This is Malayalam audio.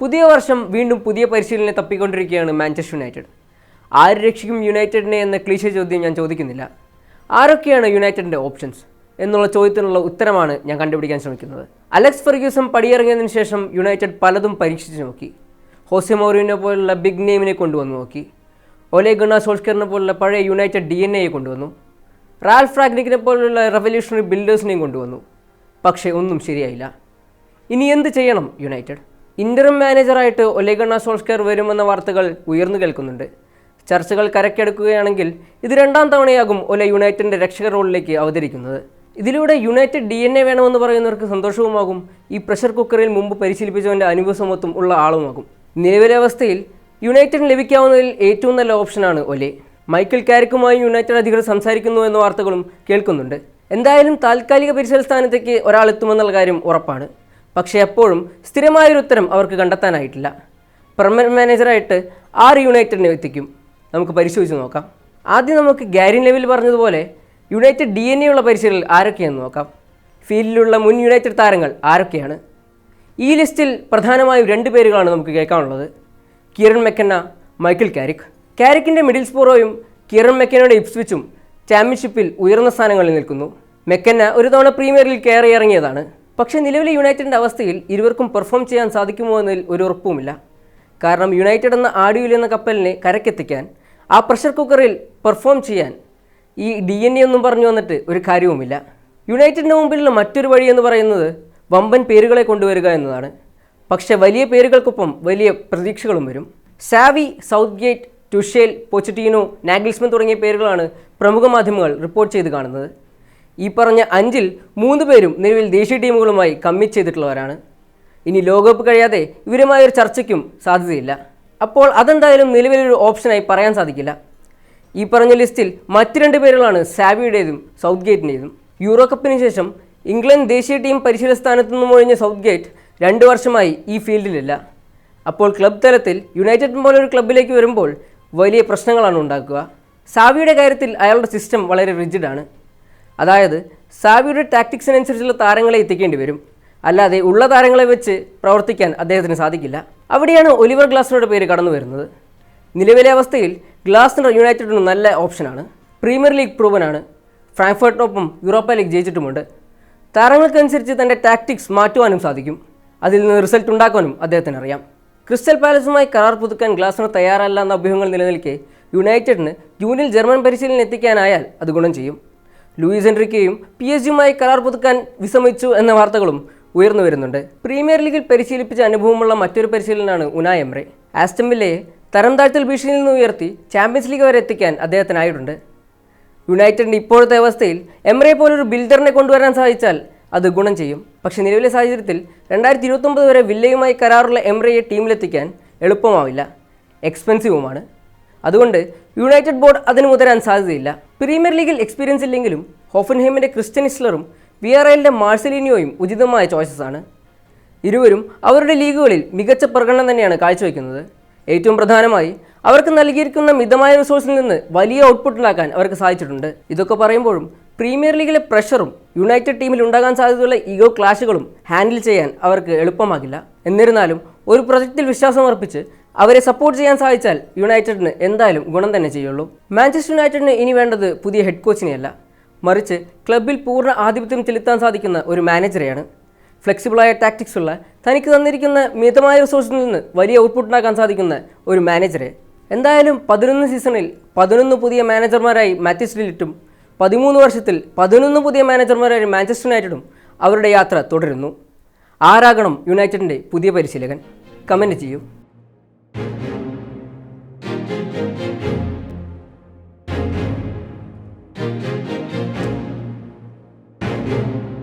പുതിയ വർഷം വീണ്ടും പുതിയ പരിശീലനം തപ്പിക്കൊണ്ടിരിക്കുകയാണ് മാഞ്ചസ്റ്റർ യുണൈറ്റഡ്. ആര് രക്ഷിക്കും യുണൈറ്റഡിനെ എന്ന ക്ലീശ ചോദ്യം ഞാൻ ചോദിക്കുന്നില്ല. ആരൊക്കെയാണ് യുണൈറ്റഡിന്റെ ഓപ്ഷൻസ്? എന്നുള്ള ചോദ്യത്തിനുള്ള ഉത്തരമാണ് ഞാൻ കണ്ടുപിടിക്കാൻ ശ്രമിക്കുന്നത്. അലക്സ് ഫെർഗ്യൂസം പടിയിറങ്ങിയതിനു ശേഷം യുണൈറ്റഡ് പലതും പരീക്ഷിച്ചു നോക്കി. ഹോസെ മൗറിനെ പോലുള്ള ബിഗ് നെയിമിനെ കൊണ്ടുവന്നു നോക്കി. ഒലെ ഗുണ സോൾസ്കറിനെ പോലുള്ള പഴയ യുണൈറ്റഡ് ഡി എൻ എയെ കൊണ്ടുവന്നു. റാൽ ഫ്രാഗ്നിക്കിനെ പോലുള്ള റെവല്യൂഷണറി ബിൽഡേഴ്സിനെയും കൊണ്ടുവന്നു. പക്ഷേ ഒന്നും ശരിയായില്ല. ഇനി എന്ത് ചെയ്യണം യുണൈറ്റഡ്? ഇന്ററും മാനേജറായിട്ട് ഒലേഗണ്ണ സോൾസ്കർ വരുമെന്ന വാർത്തകൾ ഉയർന്നു കേൾക്കുന്നുണ്ട്. ചർച്ചകൾ കരക്കെടുക്കുകയാണെങ്കിൽ ഇത് രണ്ടാം തവണയാകും ഒലെ യുണൈറ്റഡിന്റെ രക്ഷക റോളിലേക്ക് അവതരിക്കുന്നത്. ഇതിലൂടെ യുണൈറ്റഡ് ഡി എൻ എ വേണമെന്ന് പറയുന്നവർക്ക് സന്തോഷവുമാകും. ഈ പ്രഷർ കുക്കറിൽ മുമ്പ് പരിശീലിപ്പിച്ചവന്റെ അനുഭവസമത്വം ഉള്ള ആളുമാകും. നിലവിലെ അവസ്ഥയിൽ യുണൈറ്റഡിന് ലഭിക്കാവുന്നതിൽ ഏറ്റവും നല്ല ഓപ്ഷനാണ് ഒലെ. മൈക്കിൾ കാരിക്കുമായി യുണൈറ്റഡ് അധികൃതർ സംസാരിക്കുന്നു എന്ന വാർത്തകളും കേൾക്കുന്നുണ്ട്. എന്തായാലും താൽക്കാലിക പരിശീലന സ്ഥാനത്തേക്ക് ഒരാൾ എത്തുമെന്നുള്ള കാര്യം ഉറപ്പാണ്. പക്ഷേ എപ്പോഴും സ്ഥിരമായൊരു ഉത്തരം അവർക്ക് കണ്ടെത്താനായിട്ടില്ല. പെർമനന്റ് മാനേജറായിട്ട് ആർ യുണൈറ്റഡിനെ എത്തിക്കും. നമുക്ക് പരിശോധിച്ച് നോക്കാം. ആദ്യം നമുക്ക് ഗാരി ലെവിൽ പറഞ്ഞതുപോലെ യുണൈറ്റഡ് ഡി എൻ എ ഉള്ള പരിശീലനം ആരൊക്കെയാണെന്ന് നോക്കാം. ഫീൽഡിലുള്ള മുൻ യുണൈറ്റഡ് താരങ്ങൾ ആരൊക്കെയാണ്? ഈ ലിസ്റ്റിൽ പ്രധാനമായും രണ്ട് പേരുകളാണ് നമുക്ക് കേൾക്കാനുള്ളത്. Kieran McKenna Michael Carrick. കാരിക്കിന്റെ മിഡിൽ സ്പോറോയും കിരൺ മെക്കനയുടെ ഇപ്സ്വിച്ചും ചാമ്പ്യൻഷിപ്പിൽ ഉയർന്ന സ്ഥാനങ്ങളിൽ നിൽക്കുന്നു. മെക്കന്ന ഒരു തവണ പ്രീമിയർ ലീഗ് കയറി ഇറങ്ങിയതാണ്. പക്ഷേ നിലവിലെ യുണൈറ്റഡിന്റെ അവസ്ഥയിൽ ഇരുവർക്കും പെർഫോം ചെയ്യാൻ സാധിക്കുമോ എന്നതിൽ ഒരു ഉറപ്പുമില്ല. കാരണം യുണൈറ്റഡ് എന്ന ആഡിയിൽ എന്ന കപ്പലിനെ കരക്കെത്തിക്കാൻ ആ പ്രഷർ കുക്കറിൽ പെർഫോം ചെയ്യാൻ ഈ ഡി എൻ എ ഒന്നും പറഞ്ഞു വന്നിട്ട് ഒരു കാര്യവുമില്ല. യുണൈറ്റഡിന്റെ മുമ്പിലുള്ള മറ്റൊരു വഴി എന്ന് പറയുന്നത് വമ്പൻ പേരുകളെ കൊണ്ടുവരിക എന്നതാണ്. പക്ഷേ വലിയ പേരുകൾക്കൊപ്പം വലിയ പ്രതീക്ഷകളും വരും. Xavi Southgate Tuchel Pochettino Nagelsmann തുടങ്ങിയ പേരുകളാണ് പ്രമുഖ മാധ്യമങ്ങൾ റിപ്പോർട്ട് ചെയ്ത് കാണുന്നത്. ഈ പറഞ്ഞ അഞ്ചിൽ മൂന്ന് പേരും നിലവിൽ ദേശീയ ടീമുകളുമായി കമ്മിറ്റ് ചെയ്തിട്ടുള്ളവരാണ്. ഇനി ലോകകപ്പ് കഴിയാതെ ഇവരുമായ ഒരു ചർച്ചയ്ക്കും സാധ്യതയില്ല. അപ്പോൾ അതെന്തായാലും നിലവിലൊരു ഓപ്ഷനായി പറയാൻ സാധിക്കില്ല. ഈ പറഞ്ഞ ലിസ്റ്റിൽ മറ്റ് രണ്ട് പേരുകളാണ് സാബിയുടേതും സൗത്ത് ഗേറ്റിന്റേതും യൂറോ കപ്പിന് ശേഷം ഇംഗ്ലണ്ട് ദേശീയ ടീം പരിശീലന സ്ഥാനത്തു നിന്നും ഒഴിഞ്ഞ സൗത്ത് ഗേറ്റ് രണ്ട് വർഷമായി ഈ ഫീൽഡിലില്ല അപ്പോൾ ക്ലബ് തലത്തിൽ യുണൈറ്റഡ് പോലൊരു ക്ലബിലേക്ക് വരുമ്പോൾ വലിയ പ്രശ്നങ്ങളാണ് ഉണ്ടാക്കുക. സാവിയുടെ കാര്യത്തിൽ അയാളുടെ സിസ്റ്റം വളരെ റിജിഡാണ് അതായത് സാവിയുടെ ടാക്ടിക്സിനനുസരിച്ചുള്ള താരങ്ങളെ എത്തിക്കേണ്ടി വരും. അല്ലാതെ ഉള്ള താരങ്ങളെ വെച്ച് പ്രവർത്തിക്കാൻ അദ്ദേഹത്തിന് സാധിക്കില്ല. അവിടെയാണ് ഒലിവർ ഗ്ലാസ്നറുടെ പേര് കടന്നു വരുന്നത്. നിലവിലെ അവസ്ഥയിൽ ഗ്ലാസ്നർ യുണൈറ്റഡിന് നല്ല ഓപ്ഷനാണ്. പ്രീമിയർ ലീഗ് പ്രൂവനാണ്. ഫ്രാങ്ക്ഫർട്ടിനൊപ്പം യൂറോപ്പ ലീഗ് ജയിച്ചിട്ടുമുണ്ട്. താരങ്ങൾക്കനുസരിച്ച് തന്റെ ടാക്ടിക്സ് മാറ്റുവാനും സാധിക്കും. അതിൽ നിന്ന് റിസൾട്ട് ഉണ്ടാക്കാനും അദ്ദേഹത്തിന് അറിയാം ക്രിസ്റ്റൽ പാലസുമായി കരാർ പുതുക്കാൻ ഗ്ലാസ്നർ തയ്യാറല്ല എന്ന അഭ്യൂഹങ്ങൾ നിലനിൽക്കെ യുണൈറ്റഡിന് ജൂണിൽ ജർമ്മൻ പരിശീലനം എത്തിക്കാനായാൽ അത് ഗുണം ചെയ്യും. ലൂയിസ് എൻട്രിക്കയും പി എസ് ജിയുമായി കരാർ പുതുക്കാൻ വിസമ്മതിച്ചു എന്ന വാർത്തകളും ഉയർന്നു വരുന്നുണ്ട്. പ്രീമിയർ ലീഗിൽ പരിശീലിപ്പിച്ച അനുഭവമുള്ള മറ്റൊരു പരിശീലനാണ് ഉനായ് എംറെ. ആസ്റ്റം വില്ലയെ തരം താഴ്ത്തൽ ഭീഷണിയിൽ നിന്ന് ഉയർത്തി ചാമ്പ്യൻസ് ലീഗ് വരെ എത്തിക്കാൻ അദ്ദേഹത്തിനായിട്ടുണ്ട്. യുണൈറ്റഡിന്റെ ഇപ്പോഴത്തെ അവസ്ഥയിൽ എംറെ പോലൊരു ബിൽഡറിനെ കൊണ്ടുവരാൻ സാധിച്ചാൽ അത് ഗുണം ചെയ്യും. പക്ഷേ നിലവിലെ സാഹചര്യത്തിൽ രണ്ടായിരത്തി ഇരുപത്തൊമ്പത് വരെ വില്ലയുമായി കരാറുള്ള എംറയെ ടീമിലെത്തിക്കാൻ എളുപ്പമാവില്ല. എക്സ്പെൻസീവുമാണ്. അതുകൊണ്ട് യുണൈറ്റഡ് ബോർഡ് അതിന് മുതരാൻ സാധ്യതയില്ല. പ്രീമിയർ ലീഗിൽ എക്സ്പീരിയൻസ് ഇല്ലെങ്കിലും ഹോഫൻഹേമിന്റെ ക്രിസ്ത്യൻ ഇസ്ലറും എല്ലിന്റെ മാർസലിനിയോയും ഉചിതമായ ചോയ്സസ് ആണ്. ഇരുവരും അവരുടെ ലീഗുകളിൽ മികച്ച പ്രകടനം തന്നെയാണ് കാഴ്ചവെക്കുന്നത്. ഏറ്റവും പ്രധാനമായി അവർക്ക് നൽകിയിരിക്കുന്ന മിതമായ റിസോഴ്സിൽ നിന്ന് വലിയ ഔട്ട്പുട്ട് ഉണ്ടാക്കാൻ അവർക്ക് സാധിച്ചിട്ടുണ്ട്. ഇതൊക്കെ പറയുമ്പോഴും പ്രീമിയർ ലീഗിലെ പ്രഷറും യുണൈറ്റഡ് ടീമിൽ ഉണ്ടാകാൻ സാധ്യതയുള്ള ഈഗോ ക്ലാഷുകളും ഹാൻഡിൽ ചെയ്യാൻ അവർക്ക് എളുപ്പമാകില്ല. എന്നിരുന്നാലും ഒരു പ്രൊജക്റ്റിൽ വിശ്വാസം അർപ്പിച്ച് അവരെ സപ്പോർട്ട് ചെയ്യാൻ സാധിച്ചാൽ യുണൈറ്റഡിന് എന്തായാലും ഗുണം തന്നെ ചെയ്യുള്ളൂ. മാഞ്ചസ്റ്റർ യുണൈറ്റഡിന് ഇനി വേണ്ടത് പുതിയ ഹെഡ് കോച്ചിനെയല്ല മറിച്ച് ക്ലബിൽ പൂർണ ആധിപത്യം ചെലുത്താൻ സാധിക്കുന്ന ഒരു മാനേജറെയാണ് ഫ്ലെക്സിബിളായ ടാക്ടിക്സ് ഉള്ള തനിക്ക് തന്നിരിക്കുന്ന മിതമായ റിസോഴ്സിൽ നിന്ന് വലിയ ഔട്ട്പുട്ട് ഉണ്ടാക്കാൻ സാധിക്കുന്ന ഒരു മാനേജറെ എന്തായാലും പതിനൊന്ന് സീസണിൽ പതിനൊന്ന് പുതിയ മാനേജർമാരായി മാത്യസ് പതിമൂന്ന് വർഷത്തിൽ പതിനൊന്ന് പുതിയ മാനേജർമാരായി മാഞ്ചസ്റ്റർ യുണൈറ്റഡും അവരുടെ യാത്ര തുടരുന്നു. ആരാകണം യുണൈറ്റഡിന്റെ പുതിയ പരിശീലകൻ? കമന്റ് ചെയ്യൂ. You